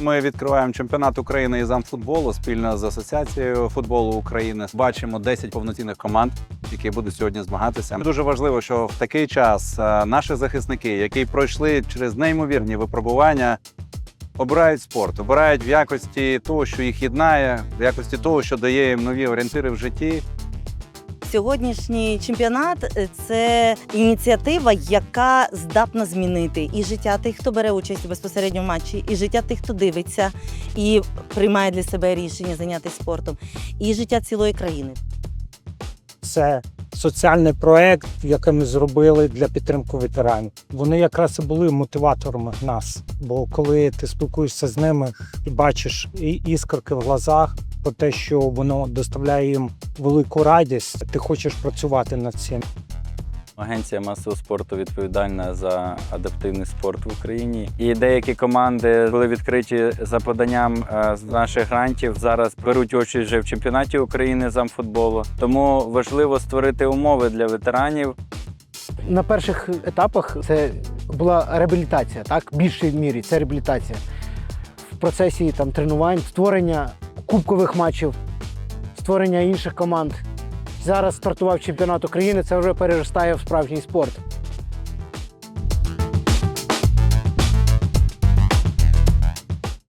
Ми відкриваємо чемпіонат України із амфутболу спільно з Асоціацією футболу України. Бачимо 10 повноцінних команд, які будуть сьогодні змагатися. Дуже важливо, що в такий час е, наші захисники, які пройшли через неймовірні випробування, обирають спорт, обирають в якості того, що їх єднає, в якості того, що дає їм нові орієнтири в житті. Сьогоднішній чемпіонат е, це ініціатива, яка здатна змінити і життя тих, хто бере участь безпосередньо в матчі, і життя тих, хто дивиться і приймає для себе рішення зайнятися спортом, і життя цілої країни. Це соціальний проект, який ми зробили для підтримки ветеранів. Вони якраз і були мотиваторами нас. Бо коли ти спілкуєшся з ними і бачиш іскорки в глазах про те, що воно доставляє їм велику радість, ти хочеш працювати над цим. Агенція масового спорту відповідальна за адаптивний спорт в Україні. І деякі команди були відкриті за поданням е, з наших грантів. Зараз беруть участь вже в чемпіонаті України з амфутболу. Тому важливо створити умови для ветеранів, На перших етапах це була реабілітація, так, в більшій мірі це реабілітація. В процесі там, тренувань, створення кубкових матчів, створення інших команд. Зараз стартував чемпіонат України, це вже переростає в справжній спорт.